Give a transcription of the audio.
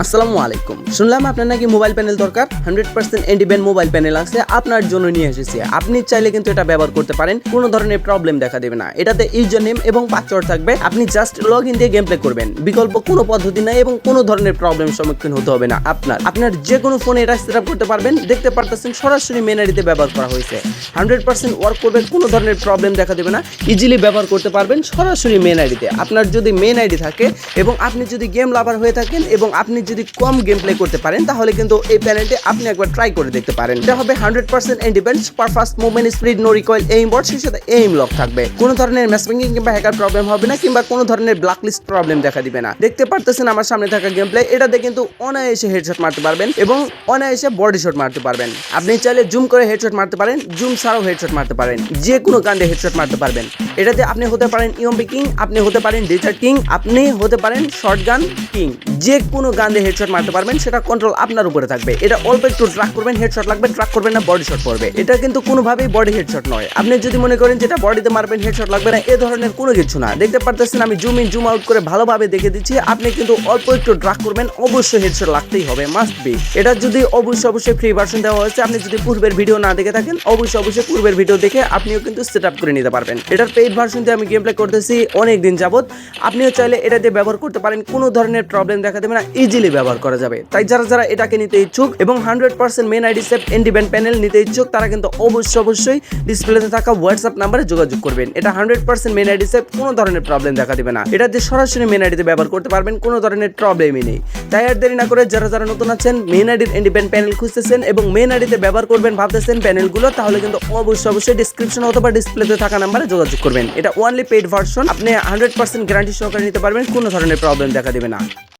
আসসালামু আলাইকুম। শুনলাম আপনার নাকি মোবাইল প্যানেল দরকার। Hundred percent independent mobile panel আছে, আপনার জন্য নিয়ে এসেছি। আপনি চাইলে কিন্তু এটা ব্যবহার করতে পারেন, কোনো ধরনের প্রবলেম দেখা দেবে না। এটাতে ইউজার নেম এবং পাসওয়ার্ড থাকবে, আপনি জাস্ট লগ ইন দিয়ে গেম প্লে করবেন। বিকল্প কোনো পদ্ধতি নাই এবং কোনো ধরনের প্রবলেম সম্মুখীন হতে হবে না আপনার। আপনার যে কোনো ফোনে এটা সেট আপ করতে পারবেন, দেখতে পারতেছেন সরাসরি মেন আইডিতে ব্যবহার করা হয়েছে। হান্ড্রেড পার্সেন্ট ওয়ার্ক করবে কোনো ধরনের প্রবলেম দেখা দেবে না। ইজিলি ব্যবহার করতে পারবেন সরাসরি মেন আইডিতে আপনার যদি মেন আইডি থাকে এবং আপনি যদি গেম লাভার হয়ে থাকেন এবং আপনি যদি কম গেম প্লে করতে পারেন, তাহলে কিন্তু এই প্যানেলটি আপনি একবার ট্রাই করে দেখতে পারেন। এটা হবে hundred percent independent super fast movement speed no recoil aimbot সেই সাথে এইম লক থাকবে। কোনো ধরনের ম্যাসপিং কিংবা হ্যাকার প্রবলেম হবে না, কিংবা কোনো ধরনের ব্ল্যাক লিস্ট প্রবলেম দেখা দিবে না। দেখতে পারতেছেন আমার সামনে থাকা গেম প্লে এটাতে কিন্তু অনায়াসে হেডশট মারতে পারবেন এবং অনায়াসে বডি শট মারতে পারবেন। আপনি চাইলে জুম করে হেডশট মারতে পারেন জুম ছাড়াও হেডশট মারতে পারেন। যে কোনো কাণ্ডে হেডশট মারতে পারবেন। এটাতে আপনি হতে পারেন ইয়ম্বি কিং, আপনি হতে পারেন ডেজার্ট কিং, আপনি হতে পারেন শর্ট গান কিং। যে কোনো গান দিয়ে হেডশট মারতে পারবেন, সেটা কন্ট্রোল আপনার উপরে থাকবে। এটা অল্প একটু ট্রাক করবেন হেডশট লাগবে ট্রাক করবেন না বডি শট পড়বে। এটা কিন্তু কোনোভাবেই বডি হেডশট নয়। আপনি যদি মনে করেন যেটা বডিতে মারবেন হেডশট লাগবে না, এ ধরনের কোনো কিছু না। দেখতে পারতেছেন, আমি জুম ইন জুম আউট করে ভালোভাবে দেখে দিচ্ছি, আপনি কিন্তু অল্প একটু ট্রাক করবেন, অবশ্যই হেডশট লাগতেই হবে মাস্ট বি এটা যদি অবশ্যই অবশ্যই ফ্রি ভার্সন দেওয়া হয়েছে, আপনি যদি পূর্বের ভিডিও না দেখে থাকেন, অবশ্যই অবশ্যই পূর্বের ভিডিও দেখে আপনিও কিন্তু সেট আপ করে নিতে পারবেন। এটার পেইড ভার্সন দিয়ে আমি গেম প্লে করতেছি অনেক দিন যাবত আপনিও চাইলে এটা দিয়ে ব্যবহার করতে পারেন, কোনো ধরনের প্রবলেম দেখা দেবে না ইজিলি ব্যবহার করা যাবে। তাই যারা যারা এটাকে নিতে ইচ্ছুক এবং hundred percent main ID safe independent panel নিতে ইচ্ছুক, তারা কিন্তু অবশ্যই অবশ্যই ডিসপ্লেতে থাকা হোয়াটসঅ্যাপ নাম্বারে যোগাযোগ করবেন। এটা hundred percent main ID safe কোনো ধরনের প্রবলেম দেখা দেবে না। এটা দিয়ে সরাসরি মেন আইডিতে ব্যবহার করতে পারবেন, কোনো ধরনের প্রবলেমই নেই। তাই আর দেরি না করে যারা যারা নতুন আছেন মেন আইডির ইন্ডিপেন্ড প্যানেল খুঁজতেছেন এবং মেন আইডিতে ব্যবহার করবেন ভাবতেছেন প্যানেলগুলো তাহলে কিন্তু অবশ্যই অবশ্যই ডিসক্রিপশন অথবা ডিসপ্লেতে থাকা নাম্বারে যোগাযোগ করবেন। এটা ওনলি পেড ভার্সন আপনি হান্ড্রেড পার্সেন্ট গ্যারান্টি সহকারে নিতে পারবেন, কোনো ধরনের প্রবলেম দেখা দেবে না।